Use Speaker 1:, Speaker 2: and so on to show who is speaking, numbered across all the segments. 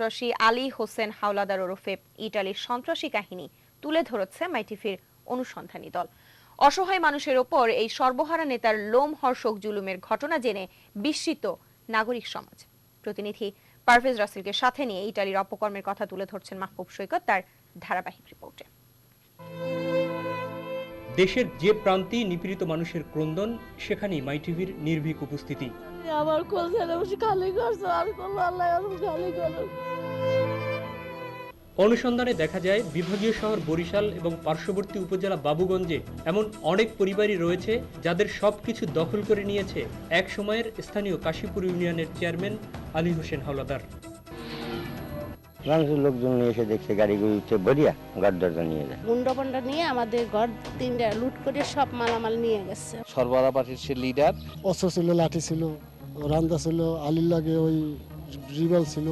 Speaker 1: সন্ত্রাসী আলী হোসেন হাওলাদার ওরফে ইটালির সন্ত্রাসী কাহিনী তুলে ধরেছে মাইটিভির অনুসন্ধানী দল। অসহায় মানুষের ওপর এই সর্বহারা নেতার লোমহর্ষক জুলুমের ঘটনা জেনে বিস্মিত নাগরিক সমাজ। প্রতিনিধি পারভেজ রাসেলকে সাথে নিয়ে ইটালির অপকর্মের কথা তুলে ধরছেন মাহবুব সৈকত তার ধারাবাহিক রিপোর্টে।
Speaker 2: দেশের যে প্রান্তেই নিপীড়িত মানুষের ক্রন্দন সেখানেই মাই টিভির নির্ভীক উপস্থিতি।
Speaker 3: আমার কোল ছেলে বসে খালি করছ আর করল আল্লাহ খালি করো
Speaker 2: অনুসন্ধানে দেখা যায় বিভাগীয় শহর বরিশাল এবং পার্শ্ববর্তী উপজেলা বাবুগঞ্জে এমন অনেক পরিবারই রয়েছে যাদের সবকিছু দখল করে নিয়েছে এক সময়ের স্থানীয় কাশীপুর ইউনিয়নের চেয়ারম্যান আলী হোসেন হাওলাদার।
Speaker 4: মানুষের লোকজন নিয়ে এসে দেখছে গাড়িগুলিতে ভরিয়া গাড় দরজা নিয়ে যায়।
Speaker 3: মুন্ডাপান্ডা নিয়ে আমাদের ঘর তিনটা লুট করে সব মালামাল নিয়ে গেছে।
Speaker 5: পার্টির সে লিডার
Speaker 6: অস্ত্র ছিল লাঠি ছিল রান্দা ছিল আলির লাগে ওই রিভল ছিল।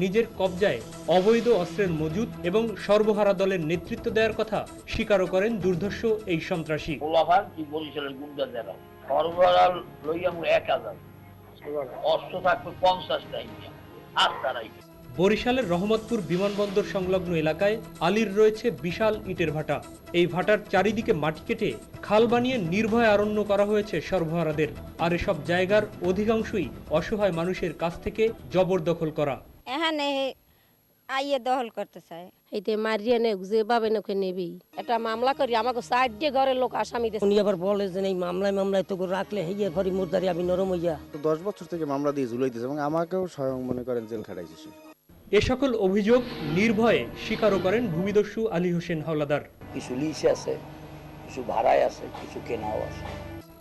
Speaker 2: নিজের কবজায় অবৈধ অস্ত্রের মজুদ এবং সর্বহারা দলের নেতৃত্ব দেওয়ার কথা স্বীকারও করেন দুর্ধর্ষ এই সন্ত্রাসী।
Speaker 7: বরিশালের
Speaker 2: রহমতপুর বিমানবন্দর সংলগ্ন এলাকায় আলীর রয়েছে বিশাল ইটের ভাটা। এই ভাটার চারিদিকে মাটি কেটে খাল বানিয়ে নির্ভয় আরণ্য করা হয়েছে সর্বহারাদের। আর এসব জায়গার অধিকাংশই অসহায় মানুষের কাছ থেকে জবরদখল করা।
Speaker 8: এখানে আইয়ে দখল করতে চায়।
Speaker 3: এইতে মারিয়ে নে যে পাবে নাকি নেবি একটা মামলা করি আমাকে সাইড দিয়ে ঘরের লোক আসামি দেয়
Speaker 9: উনি আবার বলে যে এই মামলায় মামলায় তো রাখলে হেয়ে ঘরে মুরদারি আমি নরম হইয়া।
Speaker 10: তো দশ বছর থেকে মামলা দিয়ে ঝুলাইতেছে এবং আমাকেও স্বয়ং মনে করেন জেল খাটাইছে সে।
Speaker 2: এ সকল অভিযোগ নির্ভয়ে স্বীকারও করেন ভূমিদস্যু আলী হোসেন হাওলাদার।
Speaker 7: কিছু লিসে আছে কিছু ভাড়ায় আছে কিছু কেনাও আছে।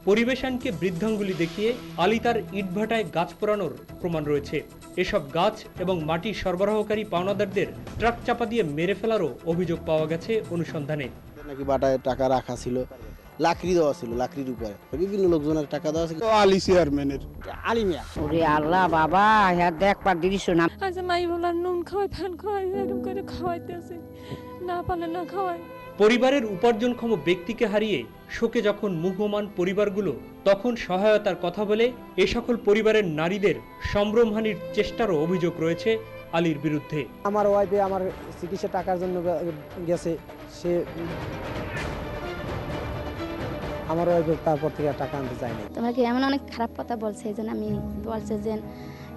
Speaker 2: পরিবেশনকে বৃদ্ধাঙ্গুলি দেখিয়ে আলী তার ইটভাটায় গাছ পোড়ানোর প্রমাণ রয়েছে। এসব গাছ এবং মাটি সরবরাহকারী পাওনাদারদের ট্রাক চাপা দিয়ে মেরে ফেলারও অভিযোগ পাওয়া গেছে অনুসন্ধানে।
Speaker 10: নাকি বাটায় টাকা রাখা ছিল লাকড়ি দেওয়া ছিল লাকড়ির উপরে। বিভিন্ন লোকজনের টাকা দেওয়া ছিল।
Speaker 6: আলি চেয়ারম্যানের।
Speaker 9: আলিমিয়া
Speaker 8: ওরে আল্লাহ বাবা হ্যাঁ দেখবার দৃশ্য না
Speaker 3: আচ্ছা মাই বলার নুন খাওয়াই ফ্যান খাওয়াই এরকম করে খাওয়াইতেছে। না পালে না খাওয়াই
Speaker 2: পরিবারের উপার্জনক্ষম ব্যক্তিকে হারিয়ে শোকে যখন মুহমান পরিবারগুলো তখন সহায়তার কথা বলে এ সকল পরিবারের নারীদের সম্ভ্রমহানির চেষ্টারও অভিযোগ রয়েছে আলীর বিরুদ্ধে।
Speaker 6: আমার ওয়াইফে আমার চিকিৎসা টাকার জন্য গেছে। সে আমার ওয়াইফে তারপর থেকে আর টাকা আনতে চায়নি
Speaker 11: তোমাকে এমন অনেক খারাপ কথা বলছে এই জন্য আমি বলছে যে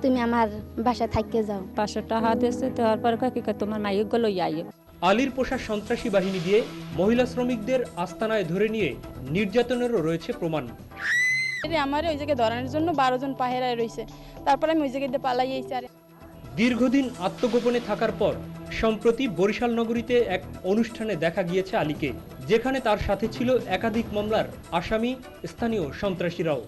Speaker 11: তুমি আমার বাসায় থাকতে যাও।
Speaker 3: পাঁচশো টাকা দিয়েছে তারপর কাকি তোমার মাইকগুলো আইয়ে।
Speaker 2: আলীর পোষা সন্ত্রাসী বাহিনী দিয়ে মহিলা শ্রমিকদের আস্তানায় ধরে নিয়ে নির্যাতনেরও রয়েছে প্রমাণ।
Speaker 3: আমার ওই জায়গায় ধরানোর জন্য বারো জন পাহেরায় রয়েছে। তারপর আমি ওই জায়গায় পালাই আর।
Speaker 2: দীর্ঘদিন আত্মগোপনে থাকার পর সম্প্রতি বরিশাল নগরীতে এক অনুষ্ঠানে দেখা গিয়েছে আলীকে যেখানে তার সাথে ছিল একাধিক মামলার আসামি স্থানীয় সন্ত্রাসীরাও।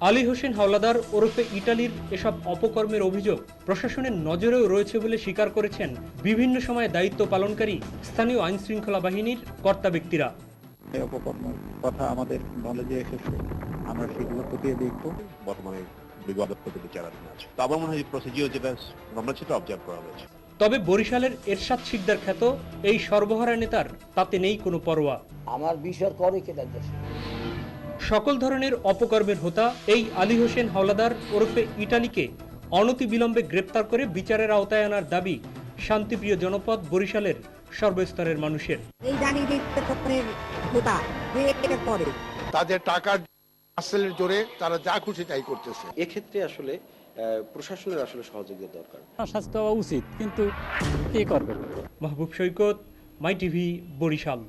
Speaker 2: আলী হোসেন হাওলাদার ওরফে ইটালির এসব অপকর্মের অভিযোগ প্রশাসনের নজরেও রয়েছে বলে স্বীকার করেছেন বিভিন্ন সময়ে দায়িত্ব পালনকারী স্থানীয় আইন শৃঙ্খলা বাহিনীর কর্তা ব্যক্তিরা।
Speaker 5: অপকর্মের কথা আমাদের নলেজে এসেছে। আমরা সেগুলো খতিয়ে দেখব। বর্তমানে থেকে বিচারাধীন আছে তো আমার মনে হয় প্রসিজিওর যেটা আমরা সেটা অবজার্ভ করা হয়েছে।
Speaker 2: তবে বরিশালের এরশাদ শিকদার খ্যাত এই সর্বহারা নেতার তাতে নেই কোনো পরোয়া।
Speaker 7: আমার বিষয় করে কেটে দেশে
Speaker 2: সকল ধরনের অপকর্মের হোতা এই আলী হোসেন হাওলাদার ওরফে ইটালিকে অনতিবিলম্বে গ্রেপ্তার করে বিচারের আওতায় আনার দাবি শান্তিপ্রিয় জনপদ বরিশালের সর্বস্তরের মানুষের।
Speaker 10: তাদের টাকার আসলের জোরে তারা যা খুশি তাই করতেছে।
Speaker 5: এক্ষেত্রে আসলে প্রশাসনের আসলে সহযোগিতা দরকার।
Speaker 9: স্বাস্থ্য হওয়া উচিত কিন্তু কি করবে?
Speaker 2: Mahbub Saikat my TV Barishal.